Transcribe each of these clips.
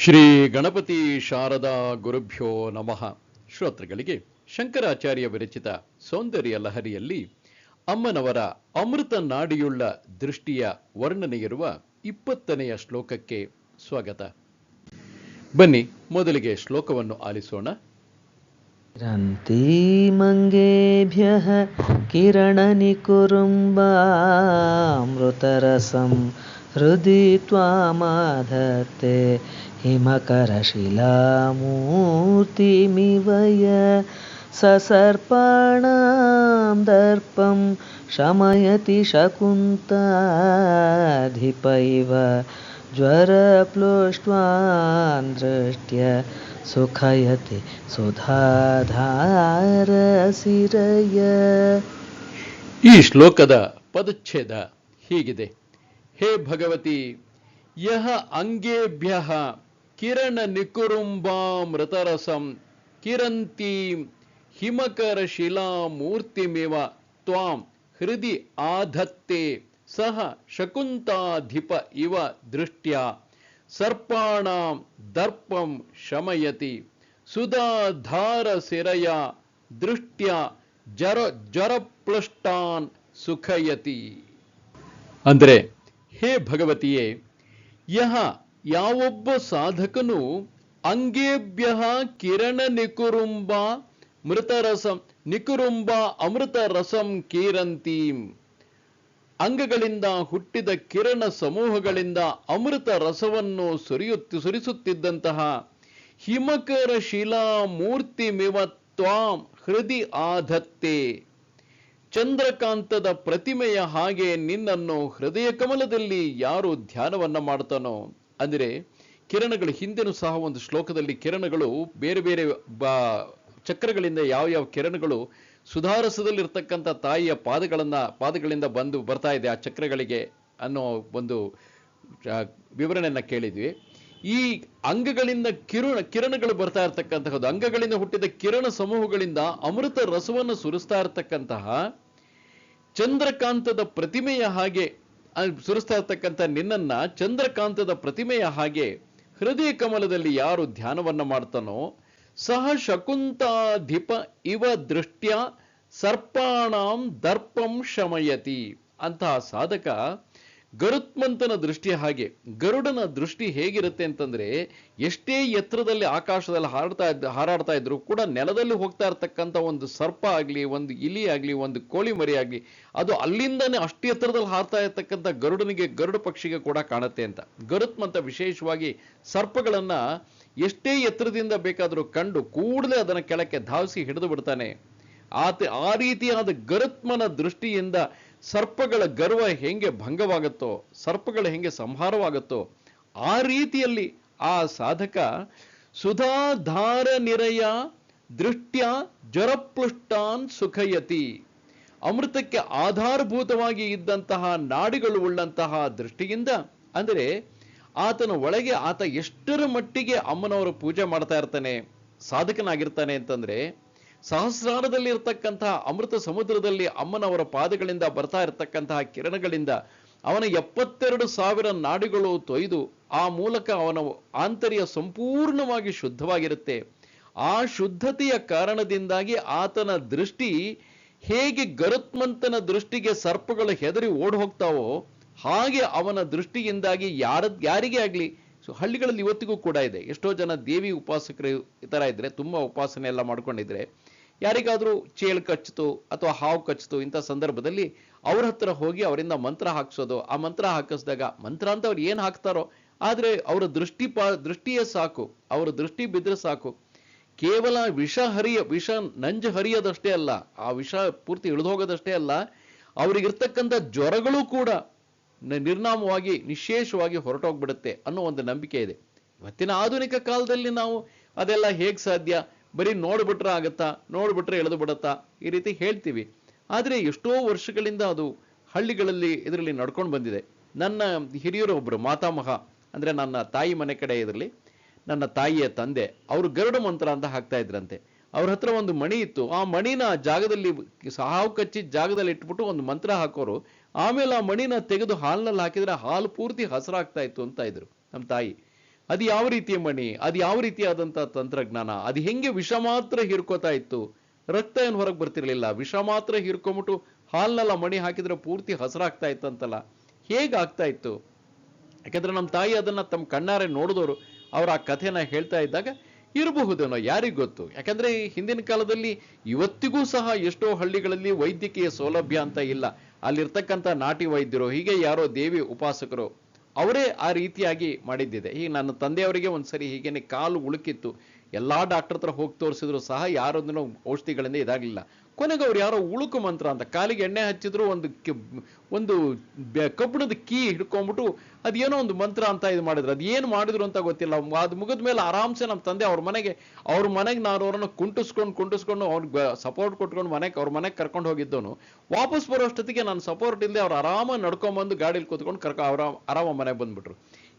ಶ್ರೀ ಗಣಪತಿ ಶಾರದಾ ಗುರುಭ್ಯೋ ನಮಃ. ಶ್ರೋತೃಗಳಿಗೆ ಶಂಕರಾಚಾರ್ಯ ವಿರಚಿತ ಸೌಂದರ್ಯ ಲಹರಿಯಲ್ಲಿ ಅಮ್ಮನವರ ಅಮೃತ ನಾಡಿಯುಳ್ಳ ದೃಷ್ಟಿಯ ವರ್ಣನೆಯಿರುವ ಇಪ್ಪತ್ತನೆಯ ಶ್ಲೋಕಕ್ಕೆ ಸ್ವಾಗತ. ಬನ್ನಿ, ಮೊದಲಿಗೆ ಶ್ಲೋಕವನ್ನು ಆಲಿಸೋಣ. ಮಂಗೇಭ್ಯ ಕಿರಣ ನಿಕುರುಂಬ ಅಮೃತರಸಂ हृदि त्वामाधत्ते हिमकरशिलामूर्तिमिव य ससर्पाणां दर्पं शमयति शकुन्ताधिप इव ज्वरप्लुष्ट्वान् दृष्ट्य ಸುಖಯತಿ ಸುಧಾಧಾರ ಸಿರಯ ಈ ಶ್ಲೋಕದ ಪದಚ್ಛೇದ ಹೀಗಿದೆ ಹೇ ಭಗವತಿ ಯಹ ಅಂಗೇಭ್ಯ ಕಿರಣ ನಿಕುರುಂಬಾಮೃತರಸಂ ಕಿರಂತೀಂ ಹಿಮಕರ ಶಿಲಾ ಮೂರ್ತಿಮಿವ ತ್ವಾಂ ಹೃದಿ ಆಧತ್ತೆ ಸಹ ಶಕುಂತಾಧಿಪ ಇವ ದೃಷ್ಟ್ಯಾ ಸರ್ಪಾಣಾಂ ದರ್ಪಂ ಶಮಯತಿ ಸುಧಾಧಾರ ಸಿರಯ ದೃಷ್ಟ್ಯ ಜರ ಜರಪ್ಲುಷ್ಟಾನ್ ಸುಖಯತಿ ಅಂದರೆ ಹೇ ಭಗವತಿಯೇ, ಯಹ ಯಾವೊಬ್ಬ ಸಾಧಕನು ಅಂಗೇಭ್ಯ ಕಿರಣ ನಿಕುರುಂಬ ಮೃತರಸಂ, ನಿಕುರುಂಬ ಅಮೃತ ರಸಂ ಕೀರಂತೀಂ. ಅಂಗಗಳಿಂದ ಹುಟ್ಟಿದ ಕಿರಣ ಸಮೂಹಗಳಿಂದ ಅಮೃತ ರಸವನ್ನು ಸುರಿಯುತ್ತಿ, ಸುರಿಸುತ್ತಿದ್ದಂತಹ ಹಿಮಕರ ಶಿಲಾ ಮೂರ್ತಿ ಮಿವತ್ವಾಂ ಹೃದಿ ಆಧತ್ತೆ. ಚಂದ್ರಕಾಂತದ ಪ್ರತಿಮೆಯ ಹಾಗೆ ನಿನ್ನನ್ನು ಹೃದಯ ಕಮಲದಲ್ಲಿ ಯಾರು ಧ್ಯಾನವನ್ನ ಮಾಡ್ತಾನೋ. ಅಂದರೆ ಕಿರಣಗಳು ಹಿಂದೆನೂ ಸಹ ಒಂದು ಶ್ಲೋಕದಲ್ಲಿ ಕಿರಣಗಳು ಬೇರೆ ಬೇರೆ ಬಾ ಚಕ್ರಗಳಿಂದ ಯಾವ ಯಾವ ಕಿರಣಗಳು ಸುಧಾರಸದಲ್ಲಿರ್ತಕ್ಕಂಥ ತಾಯಿಯ ಪಾದಗಳನ್ನು ಪಾದಗಳಿಂದ ಬಂದು ಬರ್ತಾ ಇದೆ ಆ ಚಕ್ರಗಳಿಗೆ ಅನ್ನೋ ಒಂದು ವಿವರಣೆಯನ್ನು ಕೇಳಿದ್ವಿ. ಈ ಅಂಗಗಳಿಂದ ಕಿರಣ, ಕಿರಣಗಳು ಬರ್ತಾ ಇರ್ತಕ್ಕಂತಹದ್ದು, ಅಂಗಗಳಿಂದ ಹುಟ್ಟಿದ ಕಿರಣ ಸಮೂಹಗಳಿಂದ ಅಮೃತ ರಸವನ್ನು ಸುರಿಸ್ತಾ ಇರ್ತಕ್ಕಂತಹ ಚಂದ್ರಕಾಂತದ ಪ್ರತಿಮೆಯ ಹಾಗೆ ಸುರಿಸ್ತಾ ಇರ್ತಕ್ಕಂಥ ನಿನ್ನನ್ನ ಚಂದ್ರಕಾಂತದ ಪ್ರತಿಮೆಯ ಹಾಗೆ ಹೃದಯ ಕಮಲದಲ್ಲಿ ಯಾರು ಧ್ಯಾನವನ್ನ ಮಾಡ್ತಾನೋ, ಸಹ ಶಕುಂತಾಧಿಪ ಇವ ದೃಷ್ಟ್ಯ ಸರ್ಪಾಣಾಂ ದರ್ಪಂ ಶಮಯತಿ. ಅಂತಹ ಸಾಧಕ ಗರುತ್ಮಂತನ ದೃಷ್ಟಿ ಹಾಗೆ, ಗರುಡನ ದೃಷ್ಟಿ ಹೇಗಿರುತ್ತೆ ಅಂತಂದ್ರೆ, ಎಷ್ಟೇ ಎತ್ತರದಲ್ಲಿ ಆಕಾಶದಲ್ಲಿ ಹಾರಾಡ್ತಾ ಇದ್ದ ಹಾರಾಡ್ತಾ ಇದ್ರು ಕೂಡ ನೆಲದಲ್ಲಿ ಹೋಗ್ತಾ ಇರ್ತಕ್ಕಂಥ ಒಂದು ಸರ್ಪ ಆಗಲಿ, ಒಂದು ಇಲಿ ಆಗಲಿ, ಒಂದು ಕೋಳಿ ಮರಿ ಆಗಲಿ, ಅದು ಅಲ್ಲಿಂದನೇ ಅಷ್ಟು ಎತ್ತರದಲ್ಲಿ ಹಾರ್ತಾ ಇರ್ತಕ್ಕಂಥ ಗರುಡನಿಗೆ ಗರುಡ ಪಕ್ಷಿಗೆ ಕೂಡ ಕಾಣುತ್ತೆ ಅಂತ. ಗರುತ್ಮಂತ ವಿಶೇಷವಾಗಿ ಸರ್ಪಗಳನ್ನ ಎಷ್ಟೇ ಎತ್ತರದಿಂದ ಬೇಕಾದರೂ ಕಂಡು ಕೂಡಲೇ ಅದನ್ನ ಕೆಳಕ್ಕೆ ಧಾವಿಸಿ ಹಿಡಿದು ಬಿಡ್ತಾನೆ. ಆತ ಆ ರೀತಿಯಾದ ಗರುತ್ಮನ ದೃಷ್ಟಿಯಿಂದ ಸರ್ಪಗಳ ಗರ್ವ ಹೆಂಗೆ ಭಂಗವಾಗುತ್ತೋ, ಸರ್ಪಗಳ ಹೆಂಗೆ ಸಂಹಾರವಾಗುತ್ತೋ, ಆ ರೀತಿಯಲ್ಲಿ ಆ ಸಾಧಕ ಸುಧಾಧಾರ ನಿರಯ ದೃಷ್ಟ್ಯ ಜ್ವರಪ್ಲುಷ್ಟಾನ್ ಸುಖಯತಿ. ಅಮೃತಕ್ಕೆ ಆಧಾರಭೂತವಾಗಿ ಇದ್ದಂತಹ ನಾಡಿಗಳು ಉಳ್ಳಂತಹ ದೃಷ್ಟಿಯಿಂದ, ಅಂದರೆ ಆತನ ಒಳಗೆ ಆತ ಎಷ್ಟರ ಮಟ್ಟಿಗೆ ಅಮ್ಮನವರ ಪೂಜೆ ಮಾಡ್ತಾ ಇರ್ತಾನೆ, ಸಾಧಕನಾಗಿರ್ತಾನೆ ಅಂತಂದ್ರೆ ಸಹಸ್ರಾರದಲ್ಲಿ ಇರ್ತಕ್ಕಂತಹ ಅಮೃತ ಸಮುದ್ರದಲ್ಲಿ ಅಮ್ಮನವರ ಪಾದಗಳಿಂದ ಬರ್ತಾ ಇರತಕ್ಕಂತಹ ಕಿರಣಗಳಿಂದ ಅವನ ಎಪ್ಪತ್ತೆರಡು ಸಾವಿರ ನಾಡಿಗಳು ತೊಯ್ದು ಆ ಮೂಲಕ ಅವನ ಆಂತರ್ಯ ಸಂಪೂರ್ಣವಾಗಿ ಶುದ್ಧವಾಗಿರುತ್ತೆ. ಆ ಶುದ್ಧತೆಯ ಕಾರಣದಿಂದಾಗಿ ಆತನ ದೃಷ್ಟಿ ಹೇಗೆ ಗರುತ್ಮಂತನ ದೃಷ್ಟಿಗೆ ಸರ್ಪಗಳು ಹೆದರಿ ಓಡ್ ಹೋಗ್ತಾವೋ ಹಾಗೆ ಅವನ ದೃಷ್ಟಿಯಿಂದಾಗಿ ಯಾರ ಯಾರಿಗೇ ಆಗ್ಲಿ ಹಳ್ಳಿಗಳಲ್ಲಿ ಇವತ್ತಿಗೂ ಕೂಡ ಇದೆ. ಎಷ್ಟೋ ಜನ ದೇವಿ ಉಪಾಸಕರು ಈ ತರ ಇದ್ರೆ, ತುಂಬಾ ಉಪಾಸನೆ ಎಲ್ಲ ಮಾಡ್ಕೊಂಡಿದ್ರೆ. ಯಾರಿಗಾದ್ರೂ ಚೇಳು ಕಚ್ಚಿತು ಅಥವಾ ಹಾವು ಕಚ್ಚಿತು ಇಂಥ ಸಂದರ್ಭದಲ್ಲಿ ಅವ್ರ ಹತ್ರ ಹೋಗಿ ಅವರಿಂದ ಮಂತ್ರ ಹಾಕಿಸೋದು. ಆ ಮಂತ್ರ ಹಾಕಿಸಿದಾಗ ಮಂತ್ರ ಅಂತ ಅವ್ರು ಏನು ಹಾಕ್ತಾರೋ, ಆದರೆ ಅವರ ದೃಷ್ಟಿ ಪಾ, ದೃಷ್ಟಿಯೇ ಸಾಕು. ಅವರ ದೃಷ್ಟಿ ಬಿದ್ದರೆ ಸಾಕು. ಕೇವಲ ವಿಷ ಹರಿಯ, ವಿಷ ನಂಜು ಹರಿಯೋದಷ್ಟೇ ಅಲ್ಲ, ಆ ವಿಷ ಪೂರ್ತಿ ಇಳಿದೋಗೋದಷ್ಟೇ ಅಲ್ಲ, ಅವರಿಗಿರ್ತಕ್ಕಂಥ ಜ್ವರಗಳು ಕೂಡ ನಿರ್ನಾಮವಾಗಿ, ನಿಶೇಷವಾಗಿ ಹೊರಟೋಗ್ಬಿಡುತ್ತೆ ಅನ್ನೋ ಒಂದು ನಂಬಿಕೆ ಇದೆ. ಇವತ್ತಿನ ಆಧುನಿಕ ಕಾಲದಲ್ಲಿ ನಾವು ಅದೆಲ್ಲ ಹೇಗೆ ಸಾಧ್ಯ? ಬರೀ ನೋಡ್ಬಿಟ್ರೆ ಆಗತ್ತಾ, ನೋಡ್ಬಿಟ್ರೆ ಎಳೆದು ಬಿಡತ್ತಾ ಈ ರೀತಿ ಹೇಳ್ತೀವಿ. ಆದರೆ ಎಷ್ಟೋ ವರ್ಷಗಳಿಂದ ಅದು ಹಳ್ಳಿಗಳಲ್ಲಿ ಇದರಲ್ಲಿ ನಡ್ಕೊಂಡು ಬಂದಿದೆ. ನನ್ನ ಹಿರಿಯರು ಒಬ್ಬರು ಮಾತಾಮಹ, ಅಂದರೆ ನನ್ನ ತಾಯಿ ಮನೆ ಕಡೆ ಇದರಲ್ಲಿ, ನನ್ನ ತಾಯಿಯ ತಂದೆ, ಅವರು ಗರುಡ ಮಂತ್ರ ಅಂತ ಹಾಕ್ತಾ ಇದ್ರಂತೆ. ಅವ್ರ ಹತ್ರ ಒಂದು ಮಣಿ ಇತ್ತು. ಆ ಮಣಿನ ಜಾಗದಲ್ಲಿ ಸಾವು ಕಚ್ಚಿ ಜಾಗದಲ್ಲಿ ಇಟ್ಬಿಟ್ಟು ಒಂದು ಮಂತ್ರ ಹಾಕೋರು, ಆಮೇಲೆ ಆ ಮಣಿನ ತೆಗೆದು ಹಾಲಿನಲ್ಲಿ ಹಾಕಿದ್ರೆ ಹಾಲು ಪೂರ್ತಿ ಹಸರಾಗ್ತಾ ಇತ್ತು ಅಂತ ಇದ್ರು ನಮ್ಮ ತಾಯಿ. ಅದು ಯಾವ ರೀತಿಯ ಮಣಿ? ಅದು ಯಾವ ರೀತಿಯಾದಂತಹ ತಂತ್ರಜ್ಞಾನ? ಅದು ಹೆಂಗೆ ವಿಷ ಮಾತ್ರ ಹೀರ್ಕೋತಾ ಇತ್ತು? ರಕ್ತ ಏನು ಹೊರಗೆ ಬರ್ತಿರ್ಲಿಲ್ಲ. ವಿಷ ಮಾತ್ರ ಹೀರ್ಕೊಂಬಿಟ್ಟು ಹಾಲ್ನೆಲ್ಲ ಮಣಿ ಹಾಕಿದ್ರೆ ಪೂರ್ತಿ ಹಸರಾಗ್ತಾ ಇತ್ತಂತಲ್ಲ. ಹೇಗಾಗ್ತಾ ಇತ್ತು? ಯಾಕಂದ್ರೆ ನಮ್ಮ ತಾಯಿ ಅದನ್ನ ತಮ್ಮ ಕಣ್ಣಾರೆ ನೋಡಿದವರು, ಅವ್ರ ಆ ಕಥೆನ ಹೇಳ್ತಾ ಇದ್ದಾಗ ಇರಬಹುದೇನೋ ಯಾರಿಗ್ ಗೊತ್ತು? ಯಾಕಂದ್ರೆ ಹಿಂದಿನ ಕಾಲದಲ್ಲಿ ಇವತ್ತಿಗೂ ಸಹ ಎಷ್ಟೋ ಹಳ್ಳಿಗಳಲ್ಲಿ ವೈದ್ಯಕೀಯ ಸೌಲಭ್ಯ ಅಂತ ಇಲ್ಲ. ಅಲ್ಲಿರ್ತಕ್ಕಂಥ ನಾಟಿ ವೈದ್ಯರು, ಹೀಗೆ ಯಾರೋ ದೇವಿ ಉಪಾಸಕರು ಅವರೇ ಆ ರೀತಿಯಾಗಿ ಮಾಡಿದ್ದಿದೆ. ಈಗ ನನ್ನ ತಂದೆಯವರಿಗೆ ಒಂದ್ಸರಿ ಹೀಗೇನೆ ಕಾಲು ಉಳುಕಿತ್ತು. ಎಲ್ಲಾ ಡಾಕ್ಟರ್ ಹತ್ರ ಹೋಗಿ ತೋರಿಸಿದ್ರು ಸಹ ಯಾರೊಂದನ್ನು ಔಷಧಿಗಳಿಂದ ಇದಾಗಲಿಲ್ಲ. ಕೊನೆಗೆ ಅವ್ರು ಯಾರೋ ಉಳುಕು ಮಂತ್ರ ಅಂತ ಕಾಲಿಗೆ ಎಣ್ಣೆ ಹಚ್ಚಿದ್ರು ಒಂದು ಒಂದು ಕಬ್ಬಿಣದ ಕೀ ಹಿಡ್ಕೊಂಡ್ಬಿಟ್ಟು ಅದೇನೋ ಒಂದು ಮಂತ್ರ ಅಂತ ಇದು ಮಾಡಿದ್ರು. ಅದು ಏನು ಮಾಡಿದ್ರು ಅಂತ ಗೊತ್ತಿಲ್ಲ. ಅದು ಮುಗಿದ ಮೇಲೆ ಆರಾಮ್ಸೆ ನಮ್ಮ ತಂದೆ ಅವ್ರ ಮನೆಗೆ ಅವ್ರ ಮನೆಗೆ ನಾನು ಅವರನ್ನು ಕುಂಟಿಸ್ಕೊಂಡು ಕುಂಟಿಸ್ಕೊಂಡು ಅವ್ರಿಗೆ ಸಪೋರ್ಟ್ ಕೊಟ್ಕೊಂಡು ಮನೆಗೆ ಅವ್ರ ಮನೆಗೆ ಕರ್ಕೊಂಡು ಹೋಗಿದ್ದವನು. ವಾಪಸ್ ಬರೋಷ್ಟೊತ್ತಿಗೆ ನಾನು ಸಪೋರ್ಟ್ ಇಲ್ಲದೆ ಅವ್ರು ಆರಾಮಾಗಿ ನಡ್ಕೊಂಬಂದು ಗಾಡೀಲಿ ಕೂತ್ಕೊಂಡು ಕರ್ಕೊ ಅವ್ರ ಆರಾಮ ಮನೆಗೆ ಬಂದ್ಬಿಟ್ರು.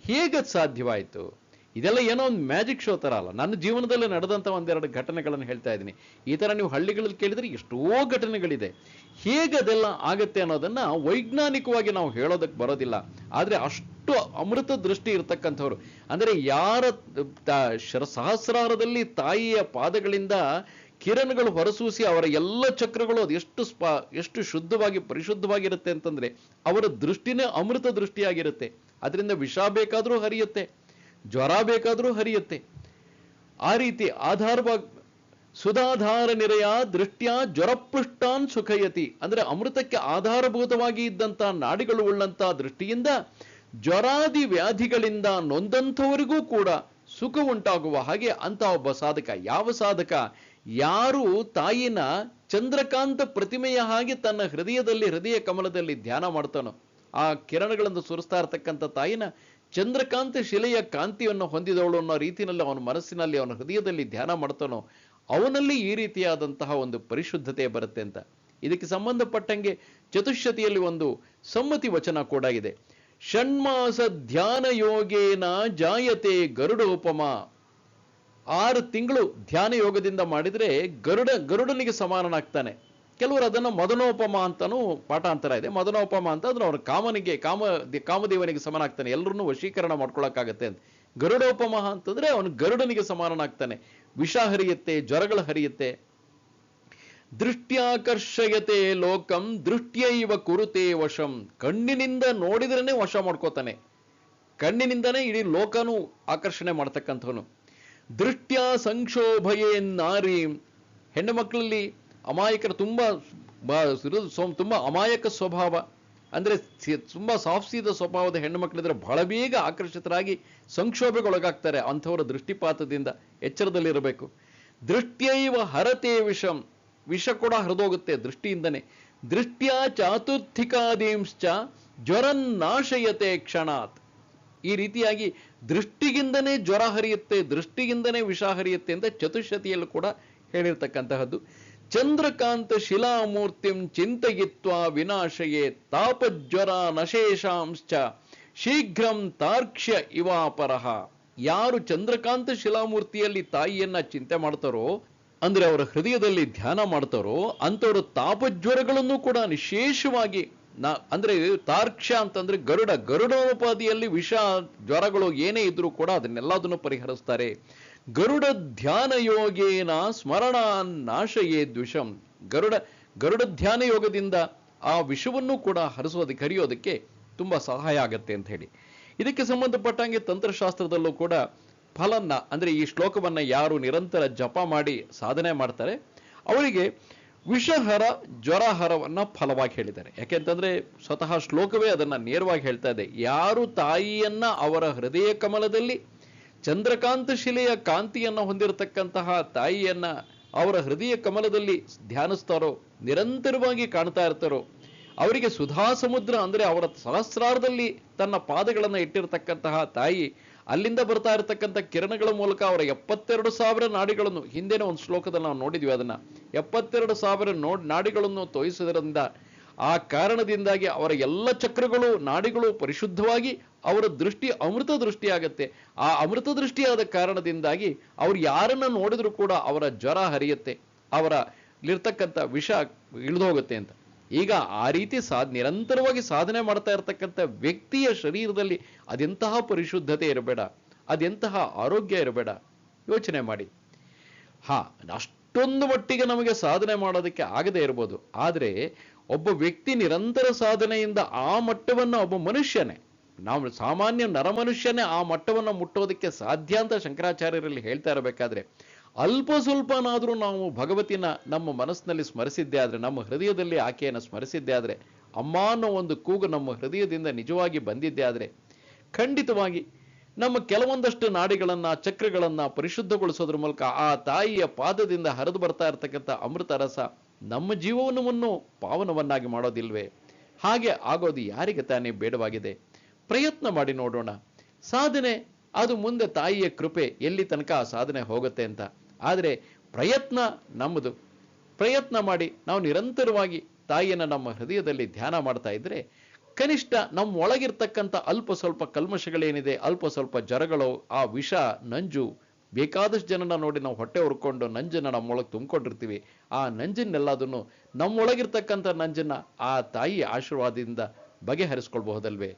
ಹೇಗದು ಸಾಧ್ಯವಾಯಿತು? ಇದೆಲ್ಲ ಏನೋ ಒಂದು ಮ್ಯಾಜಿಕ್ ಶೋ ತರ ಅಲ್ಲ. ನನ್ನ ಜೀವನದಲ್ಲಿ ನಡೆದಂತ ಒಂದೆರಡು ಘಟನೆಗಳನ್ನು ಹೇಳ್ತಾ ಇದ್ದೀನಿ. ಈ ತರ ನೀವು ಹಳ್ಳಿಗಳಲ್ಲಿ ಕೇಳಿದ್ರೆ ಎಷ್ಟೋ ಘಟನೆಗಳಿದೆ. ಹೇಗೆ ಅದೆಲ್ಲ ಆಗತ್ತೆ ಅನ್ನೋದನ್ನ ವೈಜ್ಞಾನಿಕವಾಗಿ ನಾವು ಹೇಳೋದಕ್ಕೆ ಬರೋದಿಲ್ಲ. ಆದ್ರೆ ಅಷ್ಟು ಅಮೃತ ದೃಷ್ಟಿ ಇರತಕ್ಕಂಥವ್ರು. ಅಂದ್ರೆ ಯಾರ ಸಹಸ್ರಾರದಲ್ಲಿ ತಾಯಿಯ ಪಾದಗಳಿಂದ ಕಿರಣಗಳು ಹೊರಸೂಸಿ ಅವರ ಎಲ್ಲ ಚಕ್ರಗಳು ಅದು ಎಷ್ಟು ಸ್ಪಾ, ಎಷ್ಟು ಶುದ್ಧವಾಗಿ ಪರಿಶುದ್ಧವಾಗಿರುತ್ತೆ ಅಂತಂದ್ರೆ ಅವರ ದೃಷ್ಟಿನೇ ಅಮೃತ ದೃಷ್ಟಿಯಾಗಿರುತ್ತೆ. ಅದರಿಂದ ವಿಷ ಬೇಕಾದರೂ ಹರಿಯುತ್ತೆ. ಜ್ವರ ಬೇಕಾದರೂ ಹರಿಯುತ್ತೆ. ಆ ರೀತಿ ಆಧಾರವಾಗಿ ಸುಧಾಧಾರ ನಿರಯ ದೃಷ್ಟ್ಯ ಜ್ವರಪೃಷ್ಟಾನ್ ಸುಖಯತಿ. ಅಂದ್ರೆ ಅಮೃತಕ್ಕೆ ಆಧಾರಭೂತವಾಗಿ ಇದ್ದಂತ ನಾಡಿಗಳು ಉಳ್ಳಂತ ದೃಷ್ಟಿಯಿಂದ ಜ್ವರಾದಿ ವ್ಯಾಧಿಗಳಿಂದ ನೊಂದಂಥವರಿಗೂ ಕೂಡ ಸುಖ ಉಂಟಾಗುವ ಹಾಗೆ ಅಂತ ಒಬ್ಬ ಸಾಧಕ. ಯಾವ ಸಾಧಕ? ಯಾರು ತಾಯಿನ ಚಂದ್ರಕಾಂತ ಪ್ರತಿಮೆಯ ಹಾಗೆ ತನ್ನ ಹೃದಯದಲ್ಲಿ, ಹೃದಯ ಕಮಲದಲ್ಲಿ ಧ್ಯಾನ ಮಾಡ್ತಾನೋ, ಆ ಕಿರಣಗಳನ್ನು ಸುರಿಸ್ತಾ ಇರ್ತಕ್ಕಂಥ ತಾಯಿನ ಚಂದ್ರಕಾಂತ ಶಿಲೆಯ ಕಾಂತಿಯನ್ನು ಹೊಂದಿದವಳು ಅನ್ನೋ ರೀತಿಯಲ್ಲಿ ಅವನ ಮನಸ್ಸಿನಲ್ಲಿ, ಅವನ ಹೃದಯದಲ್ಲಿ ಧ್ಯಾನ ಮಾಡ್ತಾನೋ, ಅವನಲ್ಲಿ ಈ ರೀತಿಯಾದಂತಹ ಒಂದು ಪರಿಶುದ್ಧತೆ ಬರುತ್ತೆ ಅಂತ. ಇದಕ್ಕೆ ಸಂಬಂಧಪಟ್ಟಂಗೆ ಚತುಶ್ಶತಿಯಲ್ಲಿ ಒಂದು ಸಮ್ಮತಿ ವಚನ ಕೂಡ ಇದೆ. ಷಣ್ಮಾಸ ಧ್ಯಾನ ಯೋಗೇನ ಜಾಯತೆ ಗರುಡೋಪಮ ಆರು ತಿಂಗಳು ಧ್ಯಾನ ಯೋಗದಿಂದ ಮಾಡಿದ್ರೆ ಗರುಡ ಗರುಡನಿಗೆ ಸಮಾನನಾಗ್ತಾನೆ. ಕೆಲವರು ಅದನ್ನ ಮದನೋಪಮ ಅಂತಾನೂ ಪಾಠಾಂತರ ಇದೆ ಮದನೋಪಮ ಅಂತ ಅಂದ್ರೆ ಅವ್ರ ಕಾಮನಿಗೆ, ಕಾಮ ಕಾಮದೇವನಿಗೆ ಸಮನಾಗ್ತಾನೆ. ಎಲ್ಲರನ್ನೂ ವಶೀಕರಣ ಮಾಡ್ಕೊಳಕ್ಕಾಗತ್ತೆ ಅಂತ. ಗರುಡೋಪಮ ಅಂತಂದ್ರೆ ಅವನು ಗರುಡನಿಗೆ ಸಮಾನನಾಗ್ತಾನೆ ವಿಷ ಹರಿಯುತ್ತೆ, ಜ್ವರಗಳು ಹರಿಯುತ್ತೆ. ದೃಷ್ಟ್ಯಾಕರ್ಷಯತೆ ಲೋಕಂ, ದೃಷ್ಟ್ಯೈವ ಕುರುತೆ ವಶಂ. ಕಣ್ಣಿನಿಂದ ನೋಡಿದ್ರೇನೆ ವಶ ಮಾಡ್ಕೋತಾನೆ. ಕಣ್ಣಿನಿಂದನೇ ಇಡೀ ಲೋಕನೂ ಆಕರ್ಷಣೆ ಮಾಡ್ತಕ್ಕಂಥವನು. ದೃಷ್ಟ್ಯ ಸಂಕ್ಷೋಭಯೇ ನಾರಿ. ಹೆಣ್ಣು ಮಕ್ಕಳಲ್ಲಿ ಅಮಾಯಕರ ತುಂಬಾ ತುಂಬ ಅಮಾಯಕ ಸ್ವಭಾವ. ಅಂದ್ರೆ ತುಂಬ ತುಂಬಾ ಸಾಫ್ಸೀದ ಸ್ವಭಾವದ ಹೆಣ್ಣು ಮಕ್ಕಳಿದ್ರೆ ಬಹಳ ಬೇಗ ಆಕರ್ಷಿತರಾಗಿ ಸಂಕ್ಷೋಭೆಗೊಳಗಾಗ್ತಾರೆ ಅಂಥವರ ದೃಷ್ಟಿಪಾತದಿಂದ ಎಚ್ಚರದಲ್ಲಿರಬೇಕು. ದೃಷ್ಟ್ಯೈವ ಹರತೆ ವಿಷಂ. ವಿಷ ಕೂಡ ಹರಿದೋಗುತ್ತೆ ದೃಷ್ಟಿಯಿಂದನೇ. ದೃಷ್ಟ್ಯ ಚಾತುರ್ಥಿಕಾದೀಂಶ್ಚ ಜ್ವರನ್ನಾಶಯತೆ ಕ್ಷಣಾತ್. ಈ ರೀತಿಯಾಗಿ ದೃಷ್ಟಿಗಿಂದನೇ ಜ್ವರ ಹರಿಯುತ್ತೆ, ದೃಷ್ಟಿಗಿಂದನೇ ವಿಷ ಹರಿಯುತ್ತೆ ಅಂತ ಚತುಶ್ಶತಿಯಲ್ಲೂ ಕೂಡ ಹೇಳಿರ್ತಕ್ಕಂತಹದ್ದು. ಚಂದ್ರಕಾಂತ ಶಿಲಾಮೂರ್ತಿಂ ಚಿಂತಯಿತ್ವ ವಿನಾಶಯೇ ತಾಪಜ್ವರ ನಶೇಷಾಂಶ್ಚ ಶೀಘ್ರಂ ತಾರ್ಕ್ಷ್ಯ ಇವಾಪರಹ ಯಾರು ಚಂದ್ರಕಾಂತ ಶಿಲಾಮೂರ್ತಿಯಲ್ಲಿ ತಾಯಿಯನ್ನ ಚಿಂತೆ ಮಾಡ್ತಾರೋ, ಅಂದ್ರೆ ಅವರ ಹೃದಯದಲ್ಲಿ ಧ್ಯಾನ ಮಾಡ್ತಾರೋ, ಅಂಥವರು ತಾಪಜ್ವರಗಳನ್ನು ಕೂಡ ನಿಶೇಷವಾಗಿ ಅಂದ್ರೆ ತಾರ್ಕ್ಷ್ಯ ಅಂತಂದ್ರೆ ಗರುಡ ಗರುಡೋಪಾದಿಯಲ್ಲಿ ವಿಷ ಜ್ವರಗಳು ಏನೇ ಇದ್ರೂ ಕೂಡ ಅದನ್ನೆಲ್ಲದನ್ನು ಪರಿಹರಿಸ್ತಾರೆ. ಗರುಡ ಧ್ಯಾನ ಯೋಗೇನ ಸ್ಮರಣಾನ್ನಾಶಯೇ ನಾಶಯೇ ದ್ವಿಷಂ. ಗರುಡ ಗರುಡ ಧ್ಯಾನ ಯೋಗದಿಂದ ಆ ವಿಷವನ್ನು ಕೂಡ ಹರಿಸೋದಕ್ಕೆ ಹರಿಯೋದಕ್ಕೆ ತುಂಬಾ ಸಹಾಯ ಆಗತ್ತೆ ಅಂತ ಹೇಳಿ. ಇದಕ್ಕೆ ಸಂಬಂಧಪಟ್ಟಂಗೆ ತಂತ್ರಶಾಸ್ತ್ರದಲ್ಲೂ ಕೂಡ ಫಲನ್ನ, ಅಂದ್ರೆ ಈ ಶ್ಲೋಕವನ್ನ ಯಾರು ನಿರಂತರ ಜಪ ಮಾಡಿ ಸಾಧನೆ ಮಾಡ್ತಾರೆ ಅವರಿಗೆ ವಿಷಹರ, ಜ್ವರಹರವನ್ನ ಫಲವಾಗಿ ಹೇಳಿದ್ದಾರೆ. ಯಾಕೆಂತಂದ್ರೆ ಸ್ವತಃ ಶ್ಲೋಕವೇ ಅದನ್ನ ನೇರವಾಗಿ ಹೇಳ್ತಾ ಇದೆ. ಯಾರು ತಾಯಿಯನ್ನ ಅವರ ಹೃದಯ ಕಮಲದಲ್ಲಿ ಚಂದ್ರಕಾಂತ ಶಿಲೆಯ ಕಾಂತಿಯನ್ನು ಹೊಂದಿರತಕ್ಕಂತಹ ತಾಯಿಯನ್ನ ಅವರ ಹೃದಯ ಕಮಲದಲ್ಲಿ ಧ್ಯಾನಿಸ್ತಾರೋ, ನಿರಂತರವಾಗಿ ಕಾಣ್ತಾ ಇರ್ತಾರೋ, ಅವರಿಗೆ ಸುಧಾ ಸಮುದ್ರ ಅಂದ್ರೆ ಅವರ ಸಹಸ್ರಾರದಲ್ಲಿ ತನ್ನ ಪಾದಗಳನ್ನು ಇಟ್ಟಿರತಕ್ಕಂತಹ ತಾಯಿ, ಅಲ್ಲಿಂದ ಬರ್ತಾ ಇರತಕ್ಕಂಥ ಕಿರಣಗಳ ಮೂಲಕ ಅವರ ಎಪ್ಪತ್ತೆರಡು ಸಾವಿರ ನಾಡಿಗಳನ್ನು, ಹಿಂದಿನ ಒಂದು ಶ್ಲೋಕದಲ್ಲಿ ನಾವು ನೋಡಿದ್ವಿ ಅದನ್ನ, ಎಪ್ಪತ್ತೆರಡು ಸಾವಿರ ನೋಡ್ ನಾಡಿಗಳನ್ನು ತೋರಿಸುವುದರಿಂದ ಆ ಕಾರಣದಿಂದಾಗಿ ಅವರ ಎಲ್ಲ ಚಕ್ರಗಳು, ನಾಡಿಗಳು ಪರಿಶುದ್ಧವಾಗಿ ಅವರ ದೃಷ್ಟಿ ಅಮೃತ ದೃಷ್ಟಿಯಾಗತ್ತೆ. ಆ ಅಮೃತ ದೃಷ್ಟಿಯಾದ ಕಾರಣದಿಂದಾಗಿ ಅವ್ರು ಯಾರನ್ನ ನೋಡಿದ್ರು ಕೂಡ ಅವರ ಜ್ವರ ಹರಿಯುತ್ತೆ. ಅವರ ಇರ್ತಕ್ಕಂಥ ವಿಷ ಇಳಿದೋಗುತ್ತೆ ಅಂತ. ಈಗ ಆ ರೀತಿ ಸಾ ನಿರಂತರವಾಗಿ ಸಾಧನೆ ಮಾಡ್ತಾ ಇರತಕ್ಕಂಥ ವ್ಯಕ್ತಿಯ ಶರೀರದಲ್ಲಿ ಅದೆಂತಹ ಪರಿಶುದ್ಧತೆ ಇರಬೇಡ, ಅದೆಂತಹ ಆರೋಗ್ಯ ಇರಬೇಡ, ಯೋಚನೆ ಮಾಡಿ. ಹಾ, ಅಷ್ಟೊಂದು ಮಟ್ಟಿಗೆ ನಮಗೆ ಸಾಧನೆ ಮಾಡೋದಕ್ಕೆ ಆಗದೇ ಇರ್ಬೋದು. ಆದರೆ ಒಬ್ಬ ವ್ಯಕ್ತಿ ನಿರಂತರ ಸಾಧನೆಯಿಂದ ಆ ಮಟ್ಟವನ್ನು ಒಬ್ಬ ಮನುಷ್ಯನೇ ನಾವು ಸಾಮಾನ್ಯ ನರಮನುಷ್ಯನೇ ಆ ಮಟ್ಟವನ್ನು ಮುಟ್ಟೋದಕ್ಕೆ ಸಾಧ್ಯ ಅಂತ ಶಂಕರಾಚಾರ್ಯರಲ್ಲಿ ಹೇಳ್ತಾ ಇರಬೇಕಾದ್ರೆ, ಅಲ್ಪ ಸ್ವಲ್ಪನಾದರೂ ನಾವು ಭಗವತಿನ ನಮ್ಮ ಮನಸ್ಸಿನಲ್ಲಿ ಸ್ಮರಿಸಿದ್ದೇ ಆದರೆ, ನಮ್ಮ ಹೃದಯದಲ್ಲಿ ಆಕೆಯನ್ನು ಸ್ಮರಿಸಿದ್ದೇ ಆದರೆ, ಅಮ್ಮ ಅನ್ನೋ ಒಂದು ಕೂಗು ನಮ್ಮ ಹೃದಯದಿಂದ ನಿಜವಾಗಿ ಬಂದಿದ್ದೇ ಆದರೆ, ಖಂಡಿತವಾಗಿ ನಮ್ಮ ಕೆಲವೊಂದಷ್ಟು ನಾಡಿಗಳನ್ನ, ಚಕ್ರಗಳನ್ನ ಪರಿಶುದ್ಧಗೊಳಿಸೋದ್ರ ಮೂಲಕ ಆ ತಾಯಿಯ ಪಾದದಿಂದ ಹರಿದು ಬರ್ತಾ ಇರತಕ್ಕಂಥ ಅಮೃತ ರಸ ನಮ್ಮ ಜೀವನವನ್ನು ಪಾವನವನ್ನಾಗಿ ಮಾಡೋದಿಲ್ವೇ? ಹಾಗೆ ಆಗೋದು ಯಾರಿಗೆ ತಾನೇ ಬೇಡವಾಗಿದೆ? ಪ್ರಯತ್ನ ಮಾಡಿ ನೋಡೋಣ. ಸಾಧನೆ, ಅದು ಮುಂದೆ ತಾಯಿಯ ಕೃಪೆ, ಎಲ್ಲಿ ತನಕ ಆ ಸಾಧನೆ ಹೋಗುತ್ತೆ ಅಂತ. ಆದರೆ ಪ್ರಯತ್ನ ನಮ್ಮದು. ಪ್ರಯತ್ನ ಮಾಡಿ ನಾವು ನಿರಂತರವಾಗಿ ತಾಯಿಯನ್ನು ನಮ್ಮ ಹೃದಯದಲ್ಲಿ ಧ್ಯಾನ ಮಾಡ್ತಾ ಇದ್ದರೆ ಕನಿಷ್ಠ ನಮ್ಮ ಒಳಗಿರ್ತಕ್ಕಂಥ ಅಲ್ಪ ಸ್ವಲ್ಪ ಕಲ್ಮಶಗಳೇನಿದೆ, ಅಲ್ಪ ಸ್ವಲ್ಪ ಜರಗಳು ಆ ವಿಷ, ನಂಜು, ಬೇಕಾದಷ್ಟು ಜನನ ನೋಡಿ ನಾವು ಹೊಟ್ಟೆ ಹುರ್ಕೊಂಡು ನಂಜನ್ನು ನಮ್ಮೊಳಗೆ ತುಂಬಿಕೊಂಡಿರ್ತೀವಿ. ಆ ನಂಜನ್ನೆಲ್ಲದನ್ನು ನಮ್ಮೊಳಗಿರ್ತಕ್ಕಂಥ ನಂಜನ್ನು ಆ ತಾಯಿ ಆಶೀರ್ವಾದದಿಂದ ಬಗೆಹರಿಸ್ಕೊಳ್ಬಹುದಲ್ವೇ?